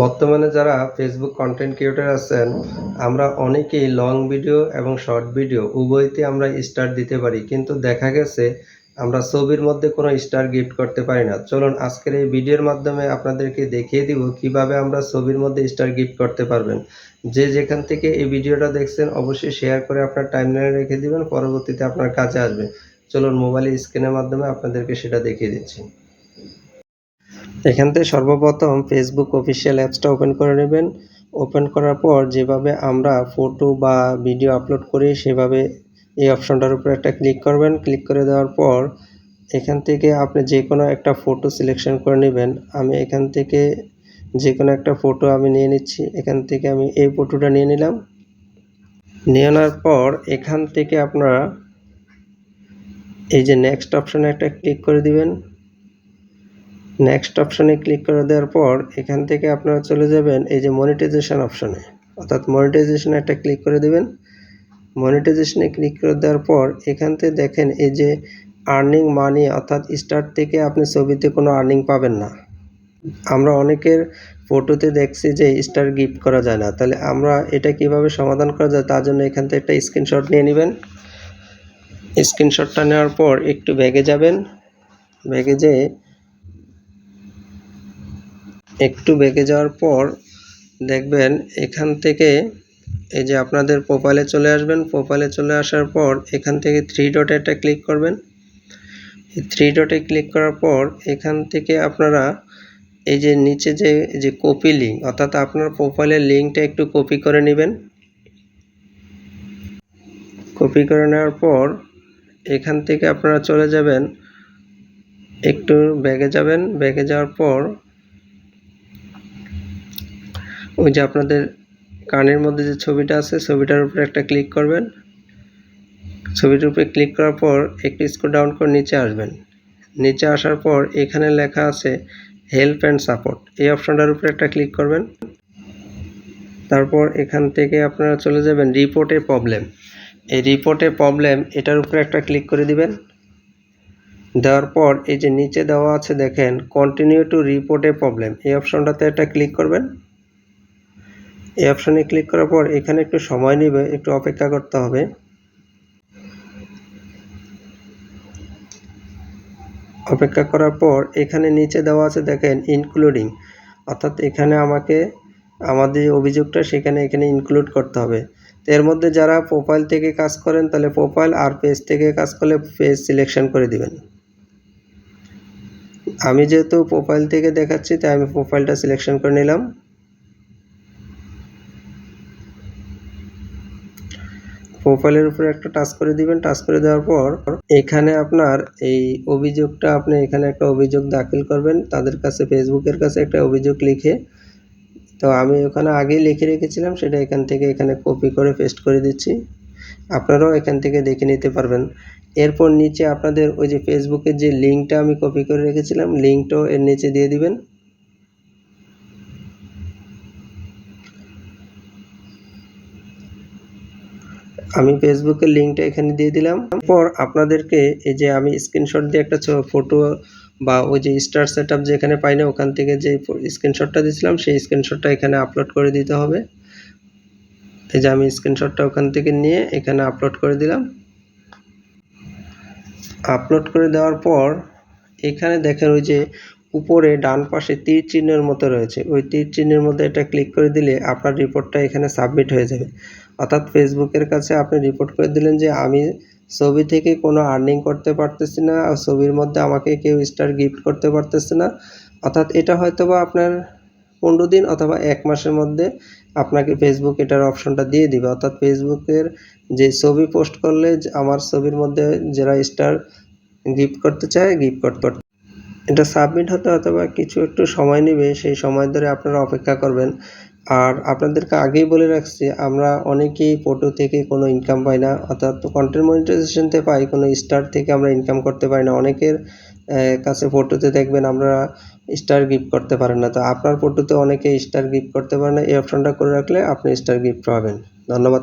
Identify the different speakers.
Speaker 1: বর্তমানে যারা Facebook content creator আছেন, আমরা অনেকেই লং ভিডিও এবং শর্ট ভিডিও উভয়তে আমরা স্টার দিতে পারি। কিন্তু দেখা গেছে, আমরা ছবির মধ্যে কোনো স্টার গিফট করতে পারি না। চলুন, আজকের এই ভিডিওর মাধ্যমে আপনাদেরকে দেখিয়ে দিব কীভাবে আমরা ছবির মধ্যে স্টার গিফট করতে পারবেন। যে যেখান থেকে এই ভিডিওটা দেখছেন, অবশ্যই শেয়ার করে আপনার টাইমলাইনে রেখে দিবেন, পরবর্তীতে আপনার কাছে আসবে। চলুন মোবাইল স্ক্রিনের মাধ্যমে আপনাদেরকে সেটা দেখিয়ে দিচ্ছি। এখান থেকে সর্বপ্রথম ফেসবুক অফিসিয়াল অ্যাপসটা ওপেন করে নেবেন। ওপেন করার পর যেভাবে আমরা ফটো বা ভিডিও আপলোড করি, সেভাবে এই অপশনটার উপর একটা ক্লিক করবেন। ক্লিক করে দেওয়ার পর এখান থেকে আপনি যে কোনো একটা ফটো সিলেকশন করে নেবেন। আমি এখান থেকে যে কোনো একটা ফটো আমি নিয়ে নিচ্ছি। এখান থেকে আমি এই ফটোটা নিয়ে নিলাম। নিয়ে নেওয়ার পর এখান থেকে আপনারা এই যে নেক্সট অপশানে একটা ক্লিক করে দিবেন। নেক্সট অপশানে ক্লিক করে দেওয়ার পর এখান থেকে আপনারা চলে যাবেন এই যে মনিটাইজেশন অপশানে অর্থাৎ মনিটাইজেশনে একটা ক্লিক করে দেবেন। মনিটাইজেশনে ক্লিক করে দেওয়ার পর এখান থেকে দেখেন এই যে আর্নিং মানি অর্থাৎ স্টার্ট থেকে আপনি ছবিতে কোনো আর্নিং পাবেন না। আমরা অনেকের ফটোতে দেখছি যে স্টার গিফট করা যায় না। তাহলে আমরা এটা কীভাবে সমাধান করা যায় তার জন্য এখান থেকে একটা স্ক্রিনশট নিয়ে নেবেন। স্ক্রিনশটটা নেওয়ার পর একটু ব্যাগে যাবেন। ব্যাগে যেয়ে একটু বেঁকে যাওয়ার পর দেখবেন এখান থেকে এই যে আপনাদের প্রোফাইলে চলে আসবেন। প্রোফাইলে চলে আসার পর এখান থেকে থ্রি ডটে একটা ক্লিক করবেন। থ্রি ডটে ক্লিক করার পর এখান থেকে আপনারা এই যে নিচে যে যে কপি লিঙ্ক অর্থাৎ আপনার প্রোফাইলের লিঙ্কটা একটু কপি করে নেবেন। কপি করে নেওয়ার পর এখান থেকে আপনারা চলে যাবেন। একটু ব্যাগে যাবেন। ব্যাগে যাওয়ার পর ওই যে আপনাদের কানের মধ্যে যে ছবিটা আছে, ছবিটার উপরে একটা ক্লিক করবেন। ছবিটার উপরে ক্লিক করার পর একটু স্ক্রল ডাউন করে নিচে আসবেন। নিচে আসার পর এখানে লেখা আছে হেল্প অ্যান্ড সাপোর্ট এই অপশনটার উপরে একটা ক্লিক করবেন। তারপর এখান থেকে আপনারা চলে যাবেন রিপোর্টে প্রবলেম এই রিপোর্টে প্রবলেম এটার উপরে একটা ক্লিক করে দিবেন। দেওয়ার পর এই যে নিচে দেওয়া আছে, দেখেন কন্টিনিউ টু রিপোর্টে প্রবলেম এই অপশনটাতে একটা ক্লিক করবেন। এই অপশনে ক্লিক করার পর এখানে একটু সময় নেবে, একটু অপেক্ষা করতে হবে। অপেক্ষা করার পর এখানে নিচে দেওয়া আছে, দেখেন ইনক্লুডিং অর্থাৎ এখানে আমাকে, আমাদের অভিযোগটা, সেখানে এখানে ইনক্লুড করতে হবে। এর মধ্যে যারা প্রোফাইল থেকে কাজ করেন, তাহলে প্রোফাইল আর পেজ থেকে কাজ করলে পেজ সিলেকশন করে দিবেন। আমি যেহেতু প্রোফাইল থেকে দেখাচ্ছি, তাই আমি প্রোফাইলটা সিলেকশন করে নিলাম। প্রোফাইলের উপরে একটা টাচ করে দিবেন। টাচ করে দেওয়ার পর এখানে আপনার এই অভিযোগটা আপনি এখানে একটা অভিযোগ দাখিল করবেন। তাদের কাছে ফেসবুকের কাছে একটা অভিযোগ লিখে। তো আমি ওখানে আগেই লিখে রেখেছিলাম, সেটা এখান থেকে এখানে কপি করে পেস্ট করে দিচ্ছি। আপনারাও এখান থেকে দেখে নিতে পারবেন। এরপর নিচে আপনাদের ওই যে ফেসবুকের যে লিঙ্কটা আমি কপি করে রেখেছিলাম লিঙ্কটাও এর নিচে দিয়ে দিবেন। আমি ফেসবুকের লিঙ্কটা এখানে দিয়ে দিলাম। পর আপনাদেরকে এই যে আমি স্ক্রিনশট দিয়ে একটা ফটো বা ওই যে স্টার সেট যেখানে পাই না, ওখান থেকে যে স্ক্রিনশটটা দিয়েছিলাম, সেই স্ক্রিনশটটা এখানে আপলোড করে দিতে হবে। এই যে আমি স্ক্রিনশটটা ওখান থেকে নিয়ে এখানে আপলোড করে দিলাম। আপলোড করে দেওয়ার পর এখানে দেখেন ওই যে উপরে ডান পাশে তীর চিহ্নের মতো রয়েছে। ওই তীর চিহ্নের মধ্যে এটা ক্লিক করে দিলে আপনার রিপোর্টটা এখানে সাবমিট হয়ে যাবে। অর্থাৎ ফেসবুকের কাছে আপনি রিপোর্ট করে দিলেন যে আমি ছবি থেকে কোনো আর্নিং করতে পারতেছি না, আর ছবির মধ্যে আমাকে কেউ স্টার গিফট করতে পারতেছে না। অর্থাৎ এটা হয়তো বা আপনার পনেরো দিন অথবা এক মাসের মধ্যে আপনাকে ফেসবুক এটার অপশনটা দিয়ে দিবে। অর্থাৎ ফেসবুকের যে ছবি পোস্ট করলে আমার ছবির মধ্যে যারা স্টার গিফট করতে চায় গিফট করতে এটা সাবমিট হতে অথবা কিছু একটু সময় নেবে। সেই সময় ধরে আপনারা অপেক্ষা করবেন। আর আপনাদেরকে আগেই বলে রাখছি, আমরা অনেকেই ফটো থেকে কোনো ইনকাম পাই না, অর্থাৎ কন্টেন্ট মনিটাইজেশনতে পাই, কোনো স্টার থেকে আমরা ইনকাম করতে পারি না। অনেকের কাছে ফটোতে দেখবেন আমরা স্টার গিফট করতে পারেন না। তো আপনার ফটোতে অনেকে স্টার গিফট করতে পারে না, এই অপশনটা করে রাখলে আপনি স্টার গিফট পাবেন। ধন্যবাদ।